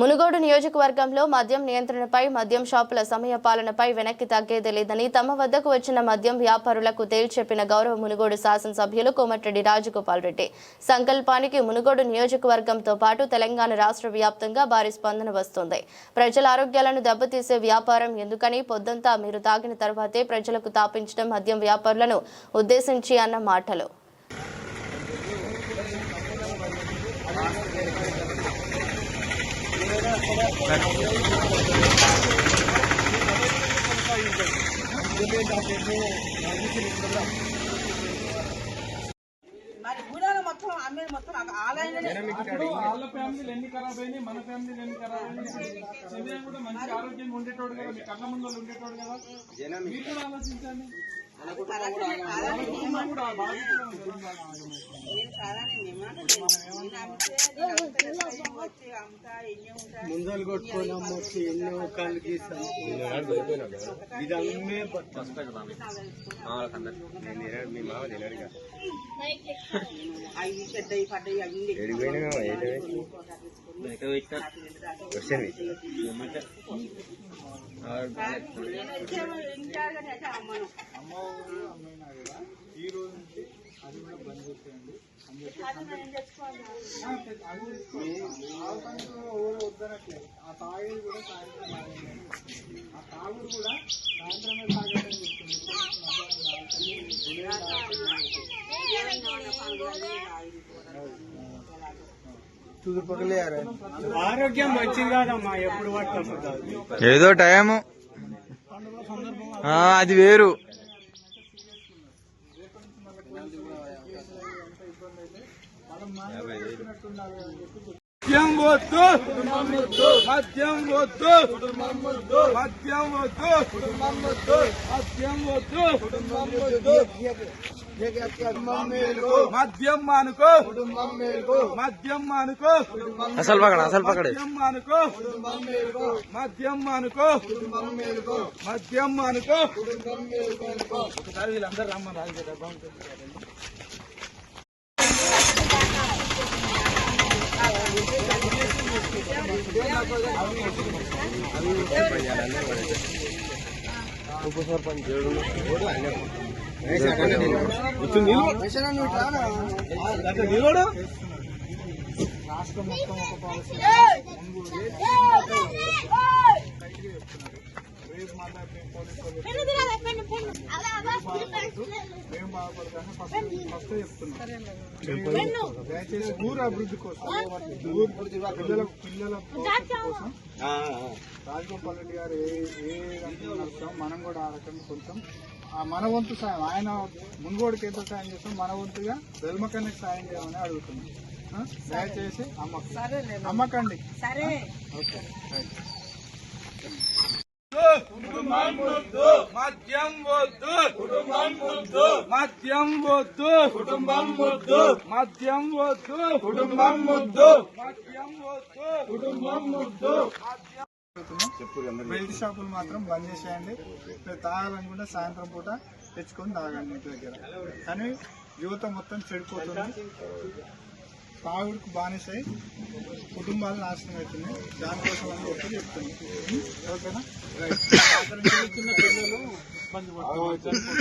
మునుగోడు నియోజకవర్గంలో మద్యం నియంత్రణపై మద్యం షాపుల సమయ పాలనపై వెనక్కి తగ్గేది లేదని తమ వద్దకు వచ్చిన మద్యం వ్యాపారులకు తేల్చెప్పిన గౌరవ మునుగోడు శాసనసభ్యులు కోమటిరెడ్డి రాజగోపాల్ రెడ్డి. సంకల్పానికి మునుగోడు నియోజకవర్గంతో పాటు తెలంగాణ రాష్ట్ర వ్యాప్తంగా భారీ స్పందన వస్తుంది. ప్రజల ఆరోగ్యాలను దెబ్బతీసే వ్యాపారం ఎందుకని పొద్దంతా మీరు తాగిన తర్వాతే ప్రజలకు తాపించడం మద్యం వ్యాపారులను ఉద్దేశించి అన్న మాటలు. మరి గుడాలు మొత్తం అమ్మేది మొత్తం ఆలయంలోనే ఇప్పుడు వాళ్ళ ఫ్యామిలీలు ఎన్ని ఖరాబ్ అయినాయి మన ఫ్యామిలీలు ఎన్ని ఖరాబ్ అయినాయి. శరీరం కూడా మంచి ఆరోగ్యంగా ఉండేటోడు కదా మీ కళ్ళ ముందు ఉండేటోడు కదా. మీరు కూడా ఆలోచించండి. మనం కూడా ఆ బాధ్యతలో ఉంటాం. ముందలు కొట్టుకొని అమ్మొచ్చి ఎన్నో కళ్ళు గీస్తాను ఇది అమ్మే అవి చెడ్డవి పడ్డవి అవి ఉండే. ఇంటారు కానీ అయితే అమ్మను. ఈ రోజు నుంచి అది కూడా బంద్ చేసేయండి. అది మనం తెచ్చుకోవాలి. తాగడానికి ఎవరు వద్దనట్లేదు. ఆ తాగేది కూడా సాయంత్రం తాగండి ఆ తాగుడు కూడా సాయంత్రమే తాగండి చెప్తుంది ఆరోగ్యం మంచిది కాదమ్మా ఎప్పుడు పట్టుకుంటుంది ఏదో టైము. ఆ, అది వేరు. మద్యం వద్దు. మద్యం వద్దు. మద్యం వద్దు. మద్యం వద్దు. మద్యం మానుకో. మద్యం మానుకో. అసలు పకడ అసలు పకడే మద్యం మానుకో. మద్యం మానుకో. మద్యం మానుకో. ఒకసారి వీళ్ళందరూ రమ్మని రాజు కదా బాగుంటుంది రాష్ట్రం మొత్తం ఒక పాలసీ. పోలీసు వాళ్ళు మేము ఫస్ట్ ఫస్ట్ చెప్తున్నాం. దయచేసి ఊరు అభివృద్ధి కోసం ఊరు పిల్లల పిల్లల కోసం రాజగోపాల్ రెడ్డి గారు ఏ ఏ రకంగా నడుస్తాం మనం కూడా ఆ రకంగా కొంచెం ఆ మన వంతు సాయం ఆయన మున్గోడికి ఎంత సాయం చేస్తాం మన వంతుగా వెల్మకన్నకి సాయం చేయమని అడుగుతున్నాం. ఆ? దయచేసి అమ్మకండి. అమ్మకండి మద్యం వద్దు. కుటుంబం వద్దు. మద్యం వద్దు. కుటుంబం వద్దు. మద్యం వద్దు. కుటుంబం వద్దు. మద్యం వద్దు. కుటుంబం వద్దు. బెల్ట్ షాపులు మాత్రం బంద్ చేసేయండి. మీరు తాగాలనుకుంటే సాయంత్రం పూట తెచ్చుకొని తాగండి ఇంటి దగ్గర. కానీ యువత మొత్తం చెడిపోతుంది. తాగుడుకు బానిసై కుటుంబాలు నాశనం అవుతున్నాయి దానికోసం అని చెప్పి చెప్తుంది ఉం? ఓకేనా చిన్న పిల్లలు ఇబ్బంది పడుతున్నారు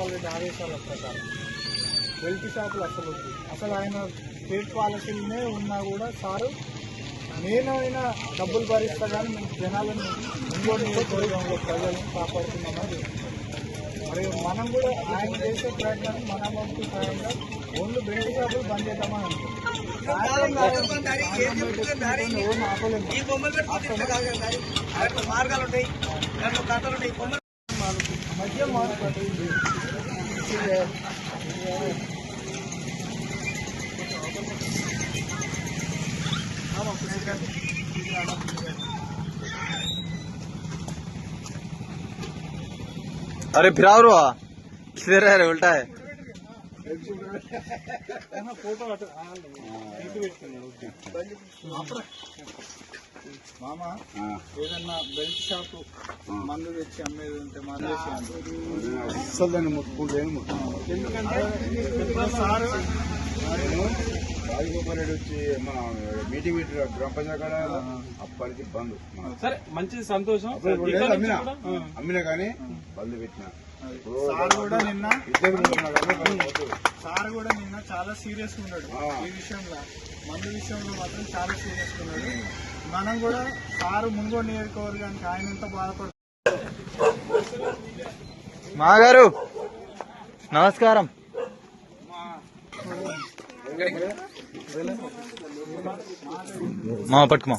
రాజగోపాల్ రెడ్డి ఆదేశాల ప్రకారం. బెల్ట్ షాపులు అసలు అసలు ఆయన స్టేట్ పాలసీలనే ఉన్నా కూడా సారు నేనైనా డబ్బులు భరిస్తా కానీ మేము జనాలను ఇంకోటి నియోజకవర్గంలో ప్రజలను కాపాడుతున్నామని మరి మనం కూడా ఆయన చేసే ప్రయత్నాన్ని మన వంతు సాయంగా ఓన్లీ బెల్ట్ షాపులు బంద్ చేద్దామని మార్గాలు ఉంటాయి. కథలు ఉంటాయి. మధ్య మార్పు अरे फिरा रो किधर रहे उल्टा है। फ़ोटो మామ ఏదన్నా బెల్ట్ షాప్ మందు తెచ్చి అమ్మేది ఉంటే అస్సలు దాన్ని ముట్టుకుంటేనే ముట్టుకుంటాను ఎందుకంటే సారు రాజగోపాల్ రెడ్డి వచ్చి మన మీటింగ్ పెట్టి గ్రామ పంచాయతీ కాడ అప్పటికి బంద్. సరే మంచి సంతోషం. అమ్మినా. అమ్మినా కానీ బంద్ పెట్టిన. సార్ కూడా నిన్న. సార్ కూడా నిన్న చాలా సీరియస్ ఉన్నాడు. ఈ విషయంలో మందు విషయంలో మాత్రం చాలా సీరియస్ ఉన్నాడు. మనం కూడా సారు మున్గోడు నియోజకవర్గానికి ఆయన ఎంత బాధపడుతుంది మాగారు నమస్కారం. మా పట్టుకుమా.